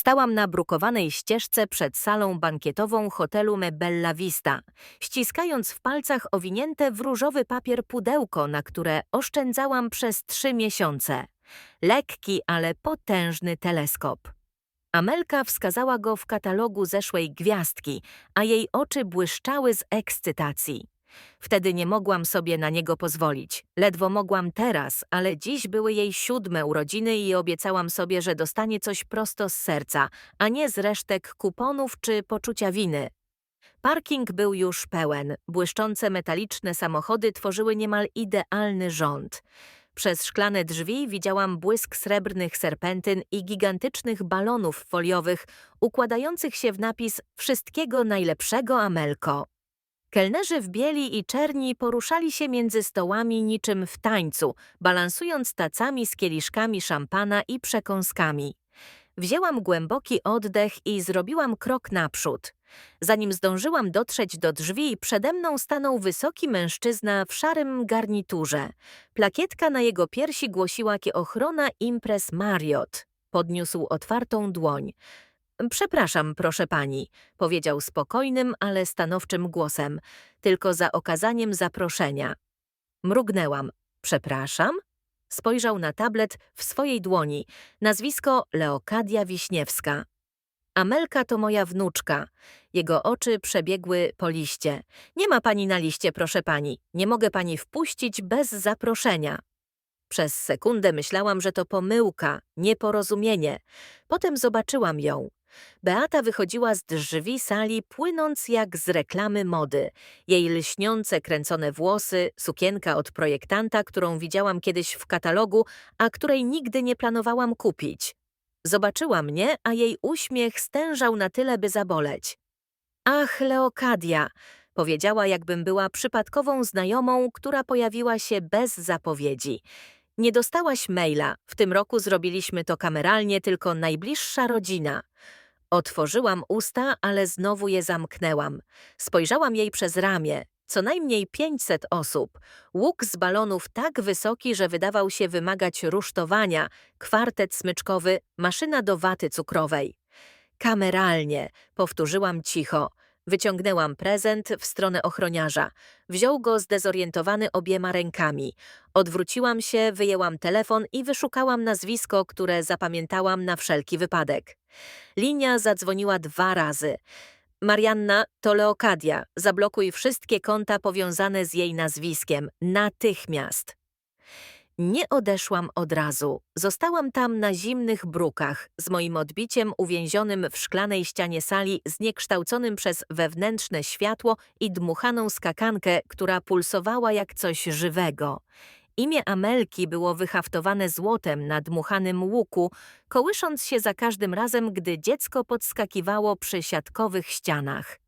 Stałam na brukowanej ścieżce przed salą bankietową hotelu Me Vista, ściskając w palcach owinięte w różowy papier pudełko, na które oszczędzałam przez trzy miesiące. Lekki, ale potężny teleskop. Amelka wskazała go w katalogu zeszłej gwiazdki, a jej oczy błyszczały z ekscytacji. Wtedy nie mogłam sobie na niego pozwolić. Ledwo mogłam teraz, ale dziś były jej siódme urodziny i obiecałam sobie, że dostanie coś prosto z serca, a nie z resztek kuponów czy poczucia winy. Parking był już pełen. Błyszczące metaliczne samochody tworzyły niemal idealny rząd. Przez szklane drzwi widziałam błysk srebrnych serpentyn i gigantycznych balonów foliowych układających się w napis Wszystkiego najlepszego, Amelko. Kelnerzy w bieli i czerni poruszali się między stołami niczym w tańcu, balansując tacami z kieliszkami szampana i przekąskami. Wzięłam głęboki oddech i zrobiłam krok naprzód. Zanim zdążyłam dotrzeć do drzwi, przede mną stanął wysoki mężczyzna w szarym garniturze. Plakietka na jego piersi głosiła ochrona imprez Marriott. Podniósł otwartą dłoń. Przepraszam, proszę pani, powiedział spokojnym, ale stanowczym głosem, tylko za okazaniem zaproszenia. Mrugnęłam. Przepraszam? Spojrzał na tablet w swojej dłoni. Nazwisko Leokadia Wiśniewska. Amelka to moja wnuczka. Jego oczy przebiegły po liście. Nie ma pani na liście, proszę pani. Nie mogę pani wpuścić bez zaproszenia. Przez sekundę myślałam, że to pomyłka, nieporozumienie. Potem zobaczyłam ją. Beata wychodziła z drzwi sali, płynąc jak z reklamy mody. Jej lśniące, kręcone włosy, sukienka od projektanta, którą widziałam kiedyś w katalogu, a której nigdy nie planowałam kupić. Zobaczyła mnie, a jej uśmiech stężał na tyle, by zaboleć. Ach, Leokadia, powiedziała, jakbym była przypadkową znajomą, która pojawiła się bez zapowiedzi. Nie dostałaś maila. W tym roku zrobiliśmy to kameralnie, tylko najbliższa rodzina. Otworzyłam usta, ale znowu je zamknęłam. Spojrzałam jej przez ramię. Co najmniej 500 osób. Łuk z balonów tak wysoki, że wydawał się wymagać rusztowania, kwartet smyczkowy, maszyna do waty cukrowej. Kameralnie, powtórzyłam cicho. Wyciągnęłam prezent w stronę ochroniarza. Wziął go zdezorientowany obiema rękami. Odwróciłam się, wyjęłam telefon i wyszukałam nazwisko, które zapamiętałam na wszelki wypadek. Linia zadzwoniła dwa razy. Marianna, to Leokadia. Zablokuj wszystkie konta powiązane z jej nazwiskiem. Natychmiast. Nie odeszłam od razu. Zostałam tam na zimnych brukach, z moim odbiciem uwięzionym w szklanej ścianie sali, zniekształconym przez wewnętrzne światło i dmuchaną skakankę, która pulsowała jak coś żywego. Imię Amelki było wyhaftowane złotem na dmuchanym łuku, kołysząc się za każdym razem, gdy dziecko podskakiwało przy siatkowych ścianach.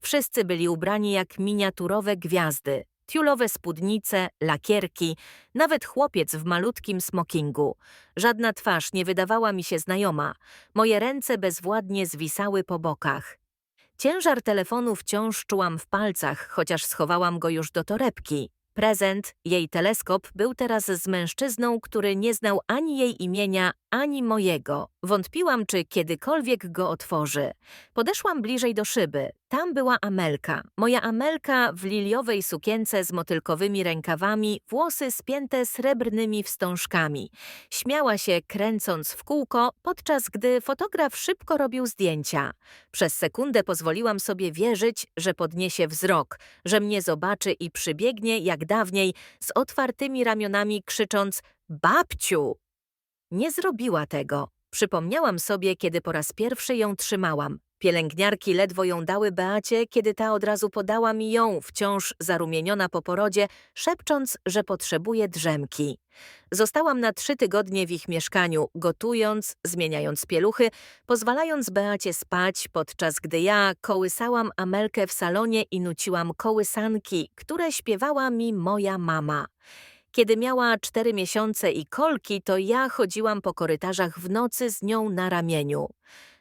Wszyscy byli ubrani jak miniaturowe gwiazdy, tiulowe spódnice, lakierki, nawet chłopiec w malutkim smokingu. Żadna twarz nie wydawała mi się znajoma. Moje ręce bezwładnie zwisały po bokach. Ciężar telefonu wciąż czułam w palcach, chociaż schowałam go już do torebki. Prezent, jej teleskop, był teraz z mężczyzną, który nie znał ani jej imienia, ani mojego. Wątpiłam, czy kiedykolwiek go otworzy. Podeszłam bliżej do szyby. Tam była Amelka. Moja Amelka w liliowej sukience z motylkowymi rękawami, włosy spięte srebrnymi wstążkami. Śmiała się, kręcąc w kółko, podczas gdy fotograf szybko robił zdjęcia. Przez sekundę pozwoliłam sobie wierzyć, że podniesie wzrok, że mnie zobaczy i przybiegnie jak dawniej, z otwartymi ramionami krzycząc Babciu! Nie zrobiła tego. Przypomniałam sobie, kiedy po raz pierwszy ją trzymałam. Pielęgniarki ledwo ją dały Beacie, kiedy ta od razu podała mi ją, wciąż zarumieniona po porodzie, szepcząc, że potrzebuje drzemki. Zostałam na trzy tygodnie w ich mieszkaniu, gotując, zmieniając pieluchy, pozwalając Beacie spać, podczas gdy ja kołysałam Amelkę w salonie i nuciłam kołysanki, które śpiewała mi moja mama. Kiedy miała cztery miesiące i kolki, to ja chodziłam po korytarzach w nocy z nią na ramieniu.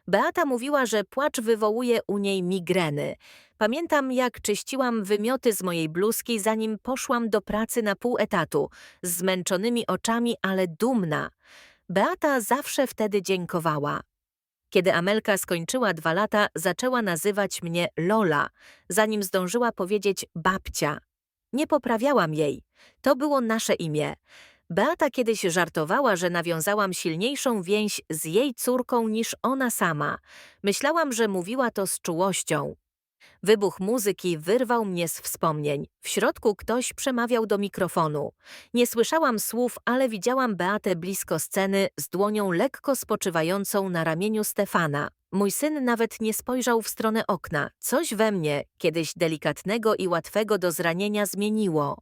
Beata mówiła, że płacz wywołuje u niej migreny. Pamiętam, jak czyściłam wymioty z mojej bluzki, zanim poszłam do pracy na pół etatu, z zmęczonymi oczami, ale dumna. Beata zawsze wtedy dziękowała. Kiedy Amelka skończyła dwa lata, zaczęła nazywać mnie Lola, zanim zdążyła powiedzieć babcia. Nie poprawiałam jej. To było nasze imię. Beata kiedyś żartowała, że nawiązałam silniejszą więź z jej córką niż ona sama. Myślałam, że mówiła to z czułością. Wybuch muzyki wyrwał mnie z wspomnień. W środku ktoś przemawiał do mikrofonu. Nie słyszałam słów, ale widziałam Beatę blisko sceny z dłonią lekko spoczywającą na ramieniu Stefana. Mój syn nawet nie spojrzał w stronę okna. Coś we mnie, kiedyś delikatnego i łatwego do zranienia, zmieniło.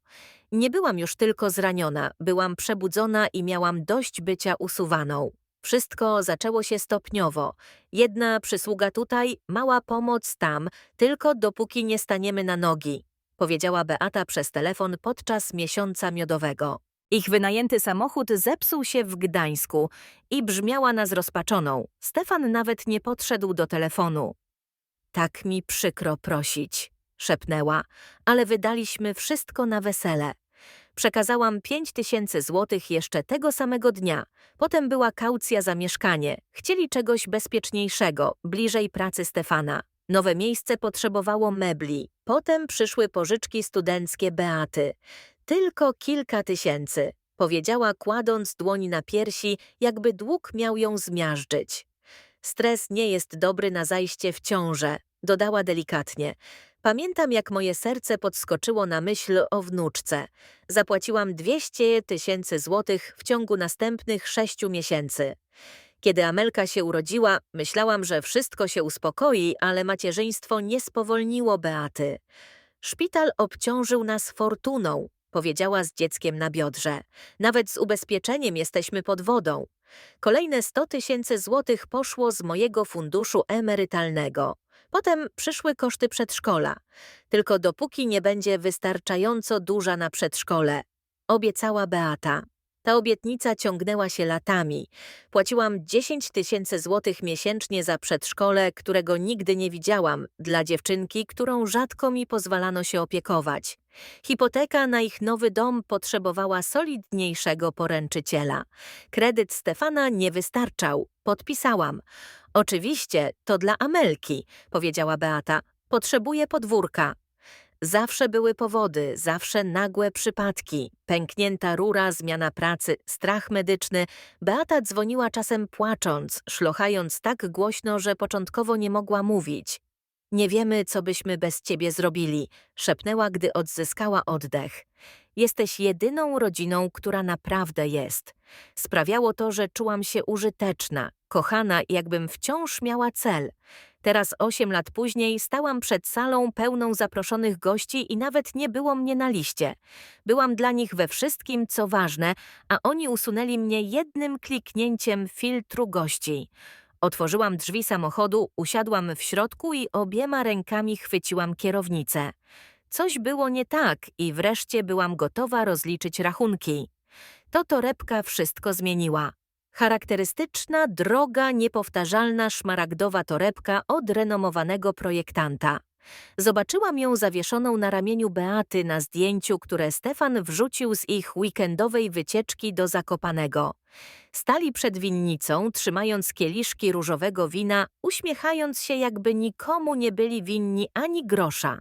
Nie byłam już tylko zraniona, byłam przebudzona i miałam dość bycia usuwaną. Wszystko zaczęło się stopniowo. Jedna przysługa tutaj, mała pomoc tam, tylko dopóki nie staniemy na nogi, powiedziała Beata przez telefon podczas miesiąca miodowego. Ich wynajęty samochód zepsuł się w Gdańsku i brzmiała na zrozpaczoną. Stefan nawet nie podszedł do telefonu. Tak mi przykro prosić, szepnęła, ale wydaliśmy wszystko na wesele. Przekazałam pięć tysięcy złotych jeszcze tego samego dnia. Potem była kaucja za mieszkanie. Chcieli czegoś bezpieczniejszego, bliżej pracy Stefana. Nowe miejsce potrzebowało mebli. Potem przyszły pożyczki studenckie Beaty. Tylko kilka tysięcy, powiedziała kładąc dłoń na piersi, jakby dług miał ją zmiażdżyć. Stres nie jest dobry na zajście w ciążę, dodała delikatnie. Pamiętam, jak moje serce podskoczyło na myśl o wnuczce. Zapłaciłam 200 tysięcy złotych w ciągu następnych sześciu miesięcy. Kiedy Amelka się urodziła, myślałam, że wszystko się uspokoi, ale macierzyństwo nie spowolniło Beaty. Szpital obciążył nas fortuną, powiedziała z dzieckiem na biodrze. Nawet z ubezpieczeniem jesteśmy pod wodą. Kolejne 100 tysięcy złotych poszło z mojego funduszu emerytalnego. Potem przyszły koszty przedszkola. Tylko dopóki nie będzie wystarczająco duża na przedszkole, obiecała Beata. Ta obietnica ciągnęła się latami. Płaciłam 10 tysięcy złotych miesięcznie za przedszkole, którego nigdy nie widziałam, dla dziewczynki, którą rzadko mi pozwalano się opiekować. Hipoteka na ich nowy dom potrzebowała solidniejszego poręczyciela. Kredyt Stefana nie wystarczał. Podpisałam. Oczywiście, to dla Amelki, powiedziała Beata. Potrzebuję podwórka. Zawsze były powody, zawsze nagłe przypadki. Pęknięta rura, zmiana pracy, strach medyczny. Beata dzwoniła czasem płacząc, szlochając tak głośno, że początkowo nie mogła mówić. Nie wiemy, co byśmy bez ciebie zrobili, szepnęła, gdy odzyskała oddech. Jesteś jedyną rodziną, która naprawdę jest. Sprawiało to, że czułam się użyteczna, kochana, jakbym wciąż miała cel. Teraz, osiem lat później, stałam przed salą pełną zaproszonych gości i nawet nie było mnie na liście. Byłam dla nich we wszystkim, co ważne, a oni usunęli mnie jednym kliknięciem filtru gości. Otworzyłam drzwi samochodu, usiadłam w środku i obiema rękami chwyciłam kierownicę. Coś było nie tak i wreszcie byłam gotowa rozliczyć rachunki. To torebka wszystko zmieniła. Charakterystyczna, droga, niepowtarzalna szmaragdowa torebka od renomowanego projektanta. Zobaczyłam ją zawieszoną na ramieniu Beaty na zdjęciu, które Stefan wrzucił z ich weekendowej wycieczki do Zakopanego. Stali przed winnicą, trzymając kieliszki różowego wina, uśmiechając się, jakby nikomu nie byli winni ani grosza.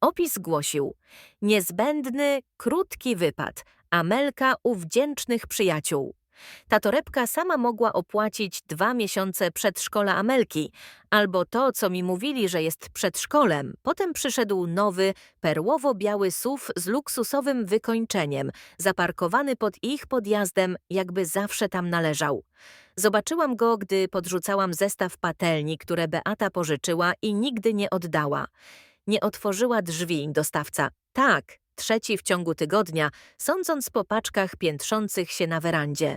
Opis głosił: Niezbędny, krótki wypad. Amelka u wdzięcznych przyjaciół. Ta torebka sama mogła opłacić dwa miesiące przedszkola Amelki, albo to, co mi mówili, że jest przedszkolem. Potem przyszedł nowy, perłowo-biały SUV z luksusowym wykończeniem, zaparkowany pod ich podjazdem, jakby zawsze tam należał. Zobaczyłam go, gdy podrzucałam zestaw patelni, które Beata pożyczyła i nigdy nie oddała. Nie otworzyła drzwi dostawca. Tak, trzeci w ciągu tygodnia, sądząc po paczkach piętrzących się na werandzie.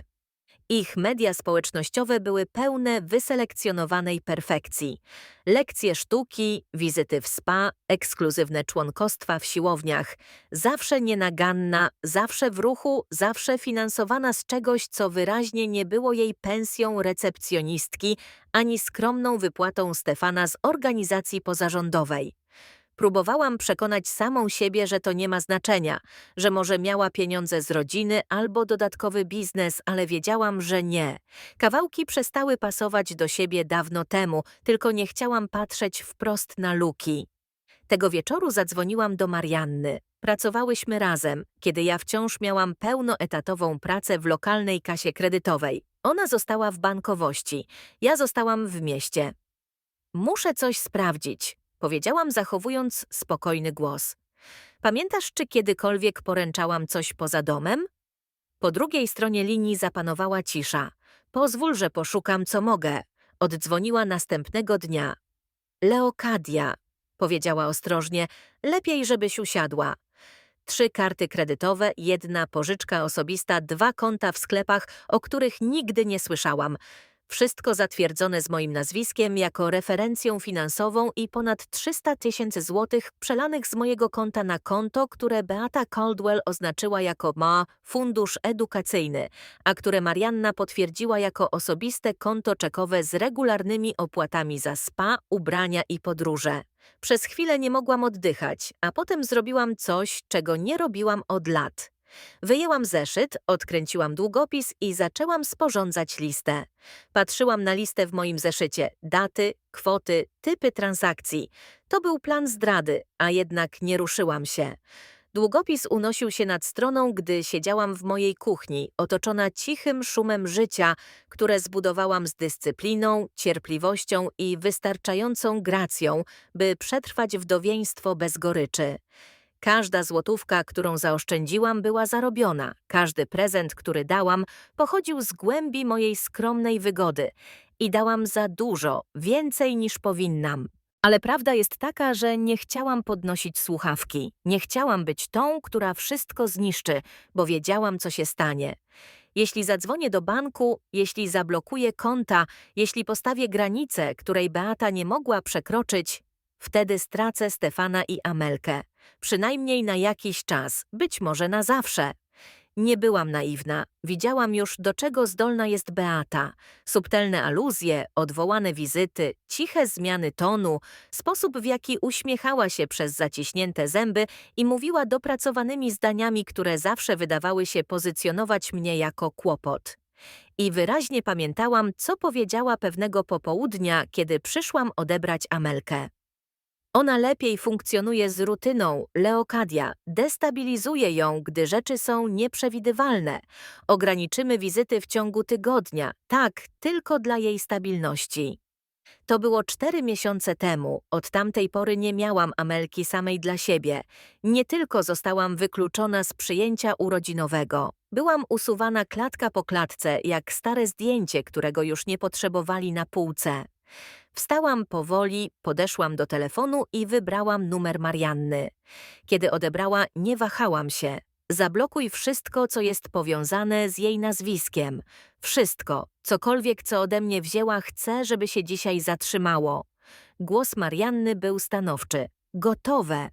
Ich media społecznościowe były pełne wyselekcjonowanej perfekcji. Lekcje sztuki, wizyty w spa, ekskluzywne członkostwa w siłowniach. Zawsze nienaganna, zawsze w ruchu, zawsze finansowana z czegoś, co wyraźnie nie było jej pensją recepcjonistki ani skromną wypłatą Stefana z organizacji pozarządowej. Próbowałam przekonać samą siebie, że to nie ma znaczenia, że może miała pieniądze z rodziny albo dodatkowy biznes, ale wiedziałam, że nie. Kawałki przestały pasować do siebie dawno temu, tylko nie chciałam patrzeć wprost na luki. Tego wieczoru zadzwoniłam do Marianny. Pracowałyśmy razem, kiedy ja wciąż miałam pełnoetatową pracę w lokalnej kasie kredytowej. Ona została w bankowości, ja zostałam w mieście. Muszę coś sprawdzić, powiedziałam zachowując spokojny głos. Pamiętasz, czy kiedykolwiek poręczałam coś poza domem? Po drugiej stronie linii zapanowała cisza. Pozwól, że poszukam, co mogę. Oddzwoniła następnego dnia. Leokadia, powiedziała ostrożnie, lepiej, żebyś usiadła. Trzy karty kredytowe, jedna pożyczka osobista, dwa konta w sklepach, o których nigdy nie słyszałam. Wszystko zatwierdzone z moim nazwiskiem jako referencją finansową i ponad 300 tysięcy złotych przelanych z mojego konta na konto, które Beata Caldwell oznaczyła jako ma fundusz edukacyjny, a które Marianna potwierdziła jako osobiste konto czekowe z regularnymi opłatami za spa, ubrania i podróże. Przez chwilę nie mogłam oddychać, a potem zrobiłam coś, czego nie robiłam od lat. Wyjęłam zeszyt, odkręciłam długopis i zaczęłam sporządzać listę. Patrzyłam na listę w moim zeszycie, daty, kwoty, typy transakcji. To był plan zdrady, a jednak nie ruszyłam się. Długopis unosił się nad stroną, gdy siedziałam w mojej kuchni, otoczona cichym szumem życia, które zbudowałam z dyscypliną, cierpliwością i wystarczającą gracją, by przetrwać wdowieństwo bez goryczy. Każda złotówka, którą zaoszczędziłam, była zarobiona. Każdy prezent, który dałam, pochodził z głębi mojej skromnej wygody. I dałam za dużo, więcej niż powinnam. Ale prawda jest taka, że nie chciałam podnosić słuchawki. Nie chciałam być tą, która wszystko zniszczy, bo wiedziałam, co się stanie. Jeśli zadzwonię do banku, jeśli zablokuję konta, jeśli postawię granicę, której Beata nie mogła przekroczyć, wtedy stracę Stefana i Amelkę. Przynajmniej na jakiś czas, być może na zawsze. Nie byłam naiwna. Widziałam już, do czego zdolna jest Beata. Subtelne aluzje, odwołane wizyty, ciche zmiany tonu, sposób w jaki uśmiechała się przez zaciśnięte zęby i mówiła dopracowanymi zdaniami, które zawsze wydawały się pozycjonować mnie jako kłopot. I wyraźnie pamiętałam, co powiedziała pewnego popołudnia, kiedy przyszłam odebrać Amelkę. Ona lepiej funkcjonuje z rutyną, leokadia, destabilizuje ją, gdy rzeczy są nieprzewidywalne. Ograniczymy wizyty w ciągu tygodnia, tak, tylko dla jej stabilności. To było cztery miesiące temu. Od tamtej pory nie miałam Amelki samej dla siebie. Nie tylko zostałam wykluczona z przyjęcia urodzinowego. Byłam usuwana klatka po klatce, jak stare zdjęcie, którego już nie potrzebowali na półce. Wstałam powoli, podeszłam do telefonu i wybrałam numer Marianny. Kiedy odebrała, nie wahałam się. Zablokuj wszystko, co jest powiązane z jej nazwiskiem. Wszystko, cokolwiek, co ode mnie wzięła, chcę, żeby się dzisiaj zatrzymało. Głos Marianny był stanowczy. Gotowe.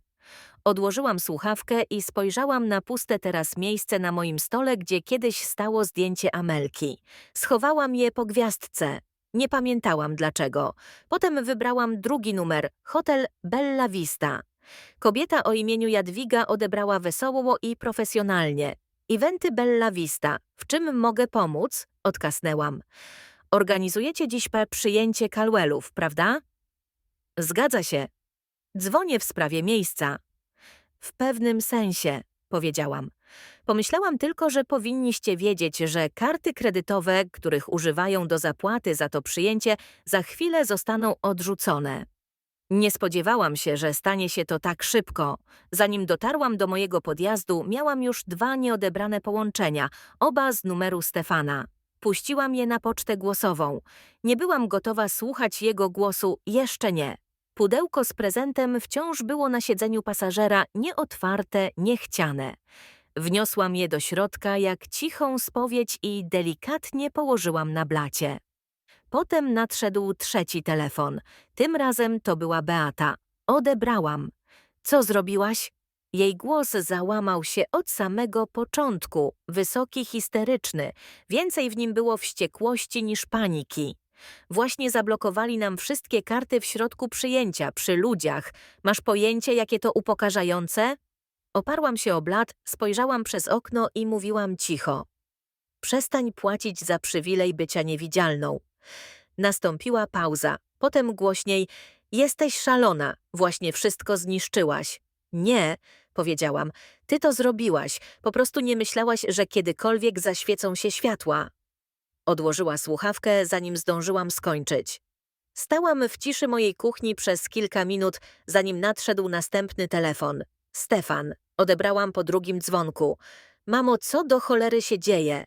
Odłożyłam słuchawkę i spojrzałam na puste teraz miejsce na moim stole, gdzie kiedyś stało zdjęcie Amelki. Schowałam je po gwiazdce. Nie pamiętałam dlaczego. Potem wybrałam drugi numer, hotel Bella Vista. Kobieta o imieniu Jadwiga odebrała wesoło i profesjonalnie. Eventy Bella Vista. W czym mogę pomóc? Odkasnęłam. Organizujecie dziś przyjęcie Calwellów, prawda? Zgadza się. Dzwonię w sprawie miejsca. W pewnym sensie, powiedziałam. Pomyślałam tylko, że powinniście wiedzieć, że karty kredytowe, których używają do zapłaty za to przyjęcie, za chwilę zostaną odrzucone. Nie spodziewałam się, że stanie się to tak szybko. Zanim dotarłam do mojego podjazdu, miałam już dwa nieodebrane połączenia, oba z numeru Stefana. Puściłam je na pocztę głosową. Nie byłam gotowa słuchać jego głosu, jeszcze nie. Pudełko z prezentem wciąż było na siedzeniu pasażera, nieotwarte, niechciane. Wniosłam je do środka jak cichą spowiedź i delikatnie położyłam na blacie. Potem nadszedł trzeci telefon. Tym razem to była Beata. Odebrałam. Co zrobiłaś? Jej głos załamał się od samego początku, wysoki, histeryczny. Więcej w nim było wściekłości niż paniki. Właśnie zablokowali nam wszystkie karty w środku przyjęcia, przy ludziach. Masz pojęcie, jakie to upokarzające? Oparłam się o blat, spojrzałam przez okno i mówiłam cicho. Przestań płacić za przywilej bycia niewidzialną. Nastąpiła pauza, potem głośniej Jesteś szalona, właśnie wszystko zniszczyłaś. Nie, powiedziałam, ty to zrobiłaś, po prostu nie myślałaś, że kiedykolwiek zaświecą się światła. Odłożyła słuchawkę, zanim zdążyłam skończyć. Stałam w ciszy mojej kuchni przez kilka minut, zanim nadszedł następny telefon. Stefan. Odebrałam po drugim dzwonku. Mamo, co do cholery się dzieje?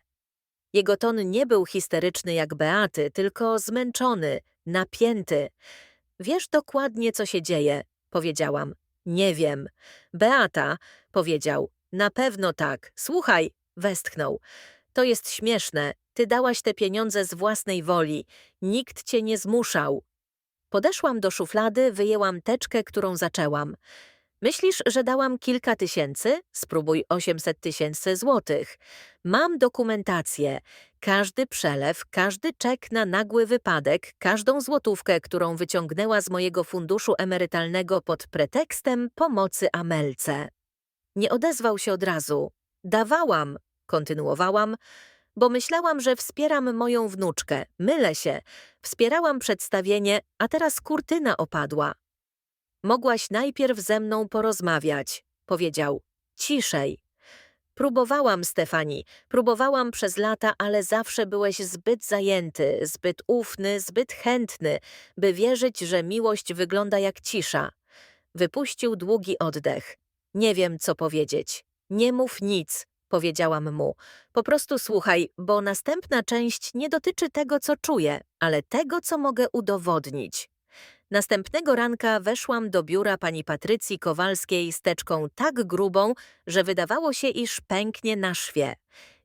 Jego ton nie był histeryczny jak Beaty, tylko zmęczony, napięty. Wiesz dokładnie, co się dzieje, powiedziałam. Nie wiem. Beata, powiedział. Na pewno tak. Słuchaj, westchnął. To jest śmieszne. Ty dałaś te pieniądze z własnej woli. Nikt cię nie zmuszał. Podeszłam do szuflady, wyjęłam teczkę, którą zaczęłam. Myślisz, że dałam kilka tysięcy? Spróbuj 800 tysięcy złotych. Mam dokumentację. Każdy przelew, każdy czek na nagły wypadek, każdą złotówkę, którą wyciągnęła z mojego funduszu emerytalnego pod pretekstem pomocy Amelce. Nie odezwał się od razu. Dawałam, kontynuowałam, bo myślałam, że wspieram moją wnuczkę. Mylę się. Wspierałam przedstawienie, a teraz kurtyna opadła. Mogłaś najpierw ze mną porozmawiać, powiedział. Ciszej. Próbowałam, Stefani, próbowałam przez lata, ale zawsze byłeś zbyt zajęty, zbyt ufny, zbyt chętny, by wierzyć, że miłość wygląda jak cisza. Wypuścił długi oddech. Nie wiem, co powiedzieć. Nie mów nic, powiedziałam mu. Po prostu słuchaj, bo następna część nie dotyczy tego, co czuję, ale tego, co mogę udowodnić. Następnego ranka weszłam do biura pani Patrycji Kowalskiej z teczką tak grubą, że wydawało się, iż pęknie na szwie.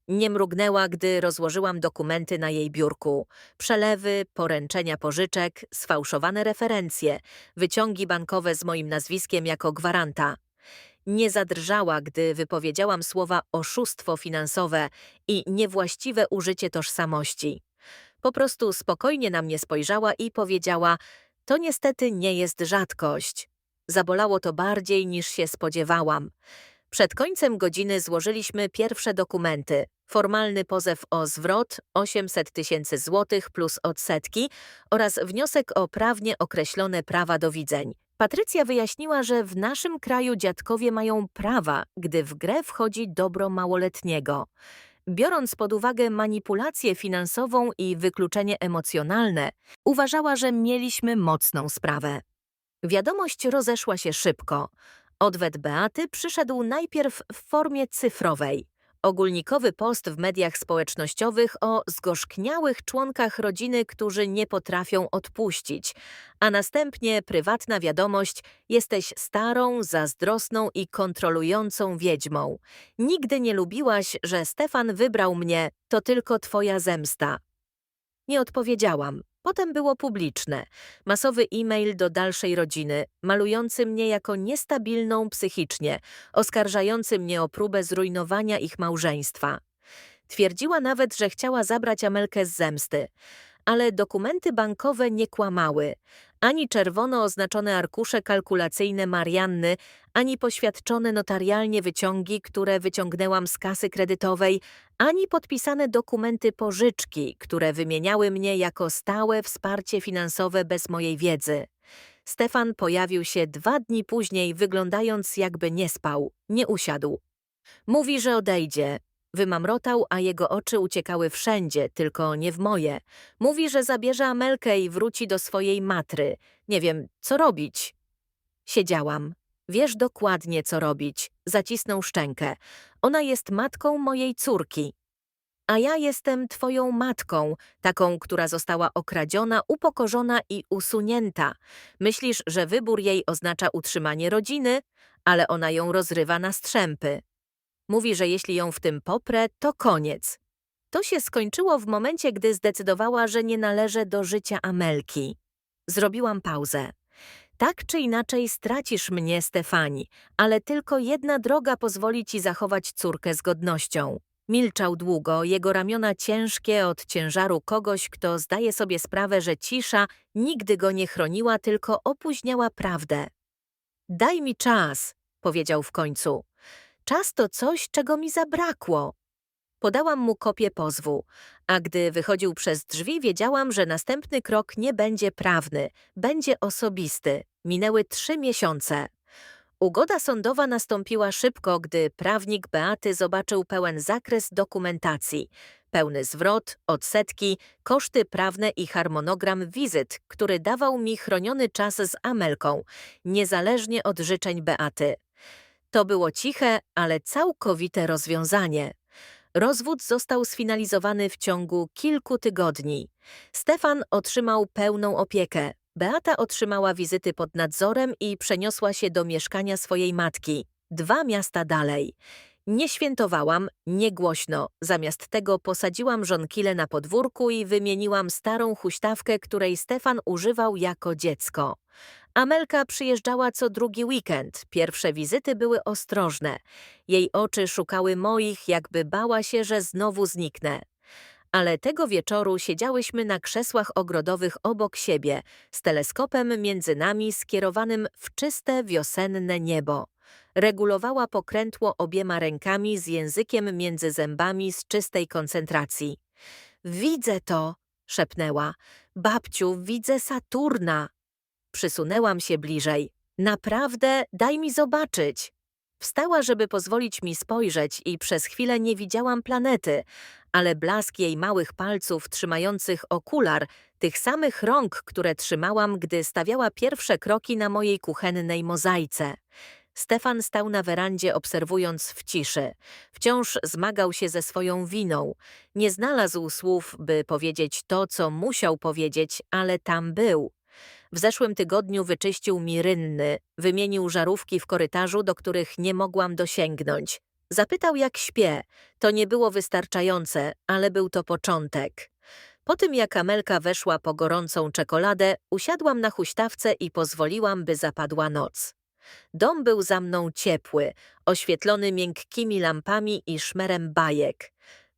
Nie mrugnęła, gdy rozłożyłam dokumenty na jej biurku. Przelewy, poręczenia pożyczek, sfałszowane referencje, wyciągi bankowe z moim nazwiskiem jako gwaranta. Nie zadrżała, gdy wypowiedziałam słowa oszustwo finansowe i niewłaściwe użycie tożsamości. Po prostu spokojnie na mnie spojrzała i powiedziała – to niestety nie jest rzadkość. Zabolało to bardziej niż się spodziewałam. Przed końcem godziny złożyliśmy pierwsze dokumenty. Formalny pozew o zwrot 800 tysięcy złotych plus odsetki oraz wniosek o prawnie określone prawa do widzeń. Patrycja wyjaśniła, że w naszym kraju dziadkowie mają prawa, gdy w grę wchodzi dobro małoletniego. Biorąc pod uwagę manipulację finansową i wykluczenie emocjonalne, uważała, że mieliśmy mocną sprawę. Wiadomość rozeszła się szybko. Odwet Beaty przyszedł najpierw w formie cyfrowej ogólnikowy post w mediach społecznościowych o zgorzkniałych członkach rodziny, którzy nie potrafią odpuścić, a następnie prywatna wiadomość: Jesteś starą, zazdrosną i kontrolującą wiedźmą. Nigdy nie lubiłaś, że Stefan wybrał mnie, to tylko twoja zemsta. Nie odpowiedziałam. Potem było publiczne. Masowy e-mail do dalszej rodziny, malujący mnie jako niestabilną psychicznie, oskarżający mnie o próbę zrujnowania ich małżeństwa. Twierdziła nawet, że chciała zabrać Amelkę z zemsty ale dokumenty bankowe nie kłamały. Ani czerwono oznaczone arkusze kalkulacyjne Marianny, ani poświadczone notarialnie wyciągi, które wyciągnęłam z kasy kredytowej, ani podpisane dokumenty pożyczki, które wymieniały mnie jako stałe wsparcie finansowe bez mojej wiedzy. Stefan pojawił się dwa dni później, wyglądając jakby nie spał, nie usiadł. Mówi, że odejdzie, Wymamrotał, a jego oczy uciekały wszędzie, tylko nie w moje. Mówi, że zabierze Amelkę i wróci do swojej matry. Nie wiem, co robić. Siedziałam. Wiesz dokładnie, co robić. Zacisnął szczękę. Ona jest matką mojej córki. A ja jestem twoją matką, taką, która została okradziona, upokorzona i usunięta. Myślisz, że wybór jej oznacza utrzymanie rodziny, ale ona ją rozrywa na strzępy. Mówi, że jeśli ją w tym poprę, to koniec. To się skończyło w momencie, gdy zdecydowała, że nie należy do życia Amelki. Zrobiłam pauzę. Tak czy inaczej stracisz mnie, Stefani, ale tylko jedna droga pozwoli ci zachować córkę z godnością. Milczał długo, jego ramiona ciężkie od ciężaru kogoś, kto zdaje sobie sprawę, że cisza nigdy go nie chroniła, tylko opóźniała prawdę. Daj mi czas, powiedział w końcu. Czas to coś, czego mi zabrakło. Podałam mu kopię pozwu, a gdy wychodził przez drzwi, wiedziałam, że następny krok nie będzie prawny, będzie osobisty. Minęły trzy miesiące. Ugoda sądowa nastąpiła szybko, gdy prawnik Beaty zobaczył pełen zakres dokumentacji, pełny zwrot, odsetki, koszty prawne i harmonogram wizyt, który dawał mi chroniony czas z Amelką, niezależnie od życzeń Beaty. To było ciche, ale całkowite rozwiązanie. Rozwód został sfinalizowany w ciągu kilku tygodni. Stefan otrzymał pełną opiekę. Beata otrzymała wizyty pod nadzorem i przeniosła się do mieszkania swojej matki, dwa miasta dalej. Nie świętowałam, nie głośno. Zamiast tego posadziłam żonkile na podwórku i wymieniłam starą huśtawkę, której Stefan używał jako dziecko. Amelka przyjeżdżała co drugi weekend. Pierwsze wizyty były ostrożne. Jej oczy szukały moich, jakby bała się, że znowu zniknę. Ale tego wieczoru siedziałyśmy na krzesłach ogrodowych obok siebie, z teleskopem między nami skierowanym w czyste wiosenne niebo. Regulowała pokrętło obiema rękami z językiem między zębami z czystej koncentracji. Widzę to, szepnęła. Babciu, widzę Saturna. Przysunęłam się bliżej. Naprawdę, daj mi zobaczyć. Wstała, żeby pozwolić mi spojrzeć i przez chwilę nie widziałam planety, ale blask jej małych palców trzymających okular, tych samych rąk, które trzymałam, gdy stawiała pierwsze kroki na mojej kuchennej mozaice. Stefan stał na werandzie obserwując w ciszy. Wciąż zmagał się ze swoją winą. Nie znalazł słów, by powiedzieć to, co musiał powiedzieć, ale tam był. W zeszłym tygodniu wyczyścił mi rynny, wymienił żarówki w korytarzu, do których nie mogłam dosięgnąć. Zapytał, jak śpię. To nie było wystarczające, ale był to początek. Po tym, jak Amelka weszła po gorącą czekoladę, usiadłam na huśtawce i pozwoliłam, by zapadła noc. Dom był za mną ciepły, oświetlony miękkimi lampami i szmerem bajek.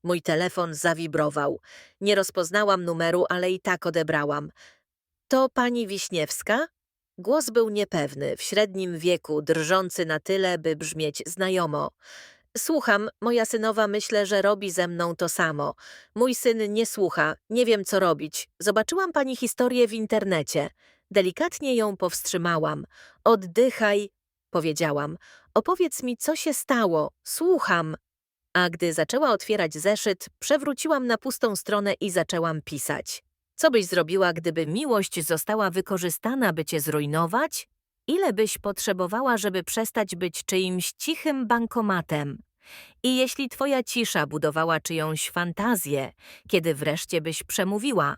Mój telefon zawibrował. Nie rozpoznałam numeru, ale i tak odebrałam. To pani Wiśniewska? Głos był niepewny, w średnim wieku, drżący na tyle, by brzmieć znajomo. Słucham, moja synowa myślę, że robi ze mną to samo. Mój syn nie słucha, nie wiem co robić. Zobaczyłam pani historię w internecie. Delikatnie ją powstrzymałam. Oddychaj, powiedziałam. Opowiedz mi, co się stało. Słucham. A gdy zaczęła otwierać zeszyt, przewróciłam na pustą stronę i zaczęłam pisać. Co byś zrobiła, gdyby miłość została wykorzystana, by cię zrujnować? Ile byś potrzebowała, żeby przestać być czyimś cichym bankomatem? I jeśli twoja cisza budowała czyjąś fantazję, kiedy wreszcie byś przemówiła?